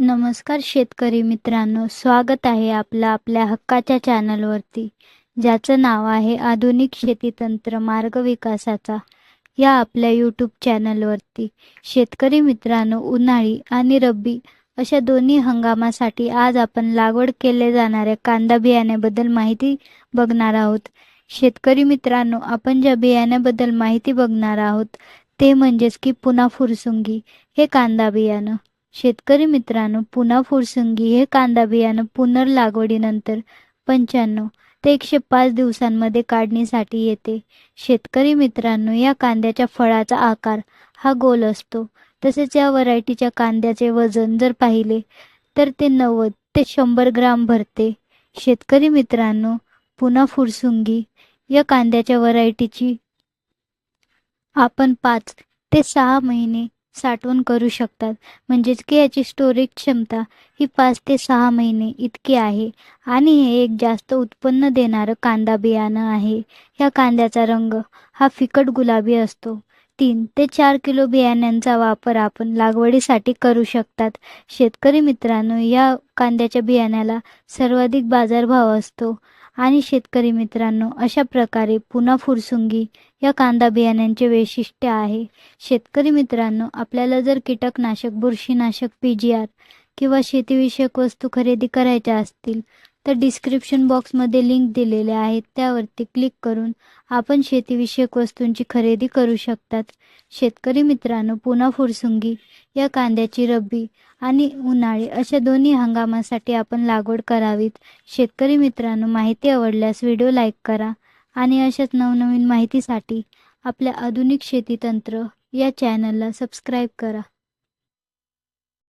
नमस्कार शेतकरी मित्रांनो स्वागत आहे आपलं आपल्या हक्काच्या चॅनलवरती ज्याचं नाव आहे आधुनिक शेतीतंत्र मार्ग विकासाचा. या आपल्या यूट्यूब चॅनलवरती शेतकरी मित्रांनो उन्हाळी आणि रब्बी अशा दोन्ही हंगामासाठी आज आपण लागवड केले जाणाऱ्या कांदा बियाण्याबद्दल माहिती बघणार आहोत. शेतकरी मित्रांनो आपण ज्या बियाण्याबद्दल माहिती बघणार आहोत ते म्हणजेच की पुन्हा फुरसुंगी हे कांदा बियाणं. शेतकरी मित्रांनो पुन्हा फुरसुंगी हे कांदा बियाणं पुनर्लागवडीनंतर पंच्याण्णव ते एकशे पाच दिवसांमध्ये काढणीसाठी येते. शेतकरी मित्रांनो या कांद्याच्या फळाचा आकार हा गोल असतो. तसेच या व्हरायटीच्या कांद्याचे वजन जर पाहिले तर ते नव्वद ते शंभर ग्राम भरते. शेतकरी मित्रांनो पुन्हा फुरसुंगी या कांद्याच्या व्हरायटीची आपण पाच ते सहा महिने साठवण करू शकतात. म्हणजेच की याची स्टोरेज क्षमता ही पाच ते सहा महिने इतकी आहे. आणि हे एक जास्त उत्पन्न देणारं कांदा बियाणं आहे. या कांद्याचा रंग हा फिकट गुलाबी असतो. तीन ते चार किलो बियाण्यांचा वापर आपण लागवडीसाठी करू शकतात. शेतकरी मित्रांनो या कांद्याच्या बियाण्याला सर्वाधिक बाजारभाव असतो. आणि शेतकरी मित्रांनो अशा प्रकारे पुन्हा फुरसुंगी या कांदा बियाण्यांचे वैशिष्ट्य आहे. शेतकरी मित्रांनो आपल्याला जर कीटकनाशक बुरशीनाशक पी जी आर किंवा शेतीविषयक वस्तू खरेदी करायच्या असतील तर डिस्क्रिप्शन बॉक्समध्ये लिंक दिलेले आहेत. त्यावरती क्लिक करून आपण शेतीविषयक वस्तूंची खरेदी करू शकतात. शेतकरी मित्रांनो पुन्हा फुरसुंगी या कांद्याची रब्बी आणि उन्हाळी अशा दोन्ही हंगामासाठी आपण लागवड करावीत. शेतकरी मित्रांनो माहिती आवडल्यास व्हिडिओ लाईक करा आणि अशाच नवनवीन माहितीसाठी आपल्या आधुनिक शेतीतंत्र या चॅनलला सबस्क्राईब करा.